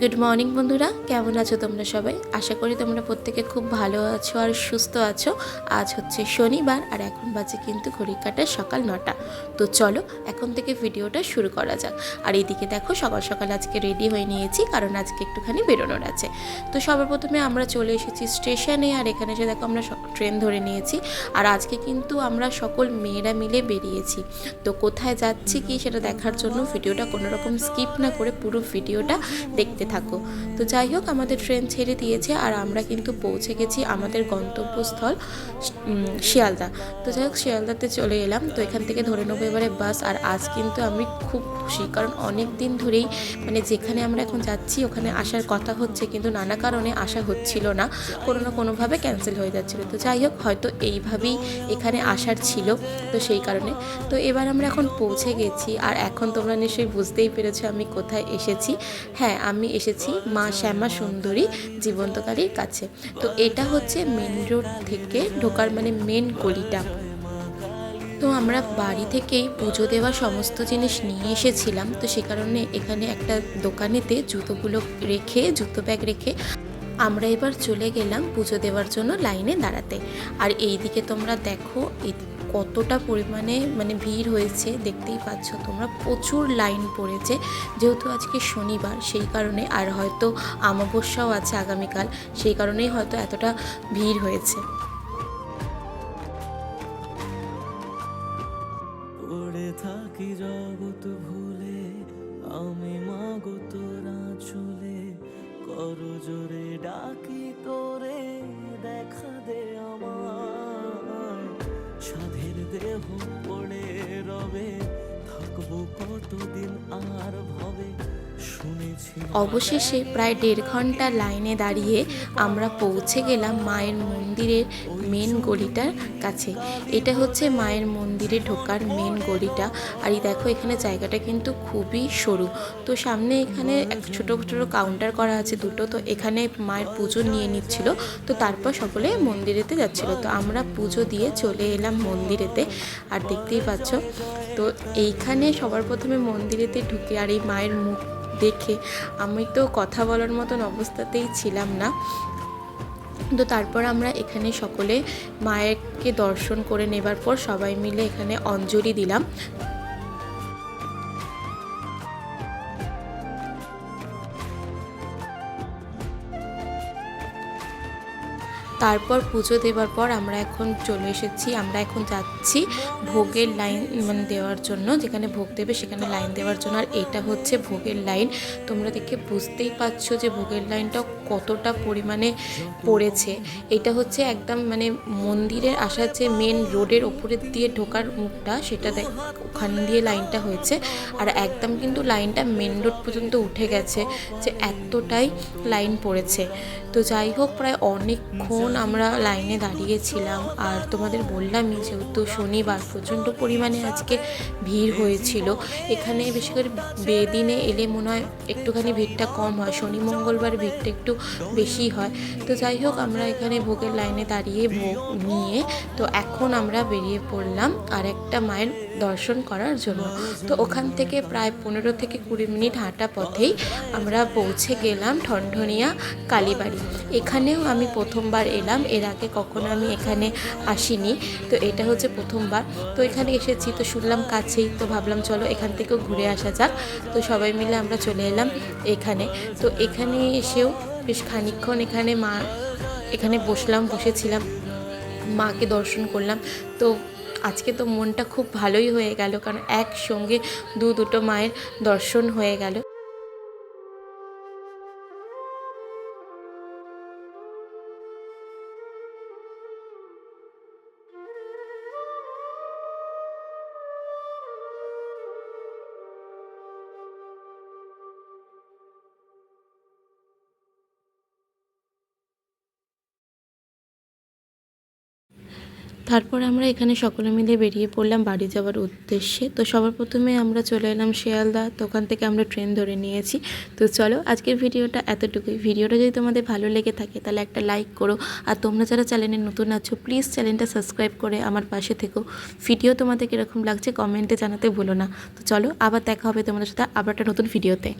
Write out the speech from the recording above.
Good morning বন্ধুরা। কেমন আছো তোমরা সবাই? আশা করি তোমরা প্রত্যেকে খুব ভালো আছো আর সুস্থ আছো। আজ হচ্ছে শনিবার আর এখন বাজে কিন্তু ঘড়ির কাটার সকাল নটা। তো চলো, এখন থেকে ভিডিওটা শুরু করা যাক। আর এইদিকে দেখো, সকাল সকাল আজকে রেডি হয়ে নিয়েছি, কারণ আজকে একটুখানি বেরোনোর আছে। তো সবার প্রথমে আমরা চলে এসেছি স্টেশনে, আর এখানে এসে দেখো আমরা ট্রেন ধরে নিয়েছি। আর আজকে কিন্তু আমরা সকল মেয়েরা মিলে বেরিয়েছি। তো কোথায় যাচ্ছি কি সেটা দেখার জন্য ভিডিওটা কোনো রকম স্কিপ না করে পুরো ভিডিওটা দেখতে থাকো। তো যাই হোক, আমাদের ট্রেন ছেড়ে দিয়েছে আর আমরা কিন্তু পৌঁছে গেছি আমাদের গন্তব্যস্থল শিয়ালদা। তো যাই হোক, শিয়ালদাতে চলে এলাম। তো এখান থেকে ধরে নেব এবারে বাস আর আজ কিন্তু আমি খুব খুশি, কারণ অনেক দিন ধরেই মানে যেখানে আমরা এখন যাচ্ছি, ওখানে আসার কথা হচ্ছে কিন্তু নানা কারণে আসা হচ্ছিল না। কোনো না কোনোভাবে ক্যান্সেল হয়ে যাচ্ছিল। তো যাই হোক, হয়তো এইভাবেই এখানে আসার ছিল তো সেই কারণে। তো এবার আমরা এখন পৌঁছে গেছি আর এখন তোমরা নিশ্চয়ই বুঝতেই পেরেছ আমি কোথায় এসেছি। হ্যাঁ আমি এসেছি মা শ্যামা সুন্দরী জীবন্তকালীর কাছে। তো এটা হচ্ছে মেন রোড থেকে ঢোকার মানে মেন গলিটা। তো আমরা বাড়ি থেকেই পুজো দেওয়ার সমস্ত জিনিস নিয়ে এসেছিলাম। তো সে কারণে এখানে একটা দোকানেতে জুতোগুলো রেখে, জুতো ব্যাগ রেখে আমরা এবার চলে গেলাম পুজো দেওয়ার জন্য লাইনে দাঁড়াতে। আর এই দিকে তোমরা দেখো কতটা পরিমাণে মানে ভিড় হয়েছে দেখতেই পাচ্ছ তোমরা, প্রচুর লাইন পড়েছে। যেহেতু আজকে শনিবার, সেই কারণে আর হয়তো আমাবস্যাও আছে আগামীকাল, সেই কারণেই হয়তো এতটা ভিড় হয়েছে। থাকি জগৎ ভুলে সাধের দেহ পড়ে রবে থাকব কতদিন আর ভবে। অবশেষে প্রায় দেড় ঘণ্টা লাইনে দাঁড়িয়ে আমরা পৌঁছে গেলাম মায়ের মন্দিরের মেন গলিটার কাছে। এটা হচ্ছে মায়ের মন্দিরে ঢোকার মেন গলিটা। আর এই দেখো, এখানে জায়গাটা কিন্তু খুবই সরু। তো সামনে এখানে এক ছোটো ছোটো কাউন্টার করা আছে দুটো। তো এখানে মায়ের পুজো নিয়ে নিচ্ছিল। তো তারপর সকলে মন্দিরেতে যাচ্ছিল। তো আমরা পুজো দিয়ে চলে এলাম মন্দিরেতে। আর দেখতেই পাচ্ছ, তো এইখানে সবার প্রথমে মন্দিরেতে ঢুকে আর এই মায়ের মুখ দেখে আমি তো কথা বলার মতন অবস্থাতেই ছিলাম না। তো তারপর আমরা এখানে সকলে মায়েরকে দর্শন করে নেবার পর সবাই মিলে এখানে অঞ্জলি দিলাম। তারপর পুজো দেওয়ার পর আমরা এখন চলে এসেছি, আমরা এখন যাচ্ছি ভোগের লাইন মানে দেওয়ার জন্য, যেখানে ভোগ দেবে সেখানে লাইন দেওয়ার জন্য। আর এটা হচ্ছে ভোগের লাইন তোমরা দেখে বুঝতেই পারছ যে ভোগের লাইনটা কতটা পরিমাণে পড়েছে। এটা হচ্ছে একদম মানে মন্দিরের আসার যে মেন রোডের ওপরের দিয়ে ঢোকার মুখটা সেটা দেখ, ওখান দিয়ে লাইনটা হয়েছে। আর একদম কিন্তু লাইনটা মেন রোড পর্যন্ত উঠে গেছে, যে এতটাই লাইন পড়েছে। তো যাই হোক, প্রায় অনেকক্ষণ আমরা লাইনে দাঁড়িয়েছিলাম আর তোমাদের বললামই যেহেতু শনিবার প্রচণ্ড পরিমাণে আজকে ভিড় হয়েছিল, এখানে বেশি করে বেদিনে এলে মনে হয় একটুখানি ভিড়টা কম হয়, শনি মঙ্গলবার ভিড়টা একটু বেশি হয়। তো যাই হোক, আমরা এখানে ভোগের লাইনে দাঁড়িয়ে ভোগ নিয়ে, তো এখন আমরা বেরিয়ে পড়লাম আর একটা মায়ের দর্শন করার জন্য। তো ওখান থেকে প্রায় পনেরো থেকে কুড়ি মিনিট হাঁটা পথেই আমরা পৌঁছে গেলাম ঠনঠনিয়া কালীবাড়ি। এখানেও আমি প্রথমবার এলাম, এর আগে কখনো আমি এখানে আসিনি। তো এটা হচ্ছে প্রথমবার। তো এখানে এসেছি, তো শুনলাম কাছেই, তো ভাবলাম চলো এখান থেকেও ঘুরে আসা যাক। তো সবাই মিলে আমরা চলে এলাম এখানে। তো এখানে এসেও বেশ খানিকক্ষণ এখানে মা, এখানে বসলাম, বসেছিলাম, মাকে দর্শন করলাম। তো আজকে তো মনটা খুব ভালোই হয়ে গেল, কারণ একসঙ্গে দু দুটো মায়ের দর্শন হয়ে গেল। তারপর আমরা এখানে সকলে মিলে বেরিয়ে পড়লাম বাড়ি যাওয়ার উদ্দেশ্যে। তো সবার প্রথমে আমরা চলে এলাম শিয়ালদা, তো ওখান থেকে আমরা ট্রেন ধরে নিয়েছি। তো চলো আজকের ভিডিওটা এতটুকুই। ভিডিওটা যদি তোমাদের ভালো লেগে থাকে, তাহলে একটা লাইক করো। আর তোমরা যারা চ্যানেলে নতুন আছো প্লিজ চ্যানেলটা সাবস্ক্রাইব করে আমার পাশে থেকো। ভিডিও তোমাদের কীরকম লাগছে কমেন্টে জানাতে ভুলো না। তো চলো আবার দেখা হবে তোমাদের সাথে আবার একটা নতুন ভিডিওতে।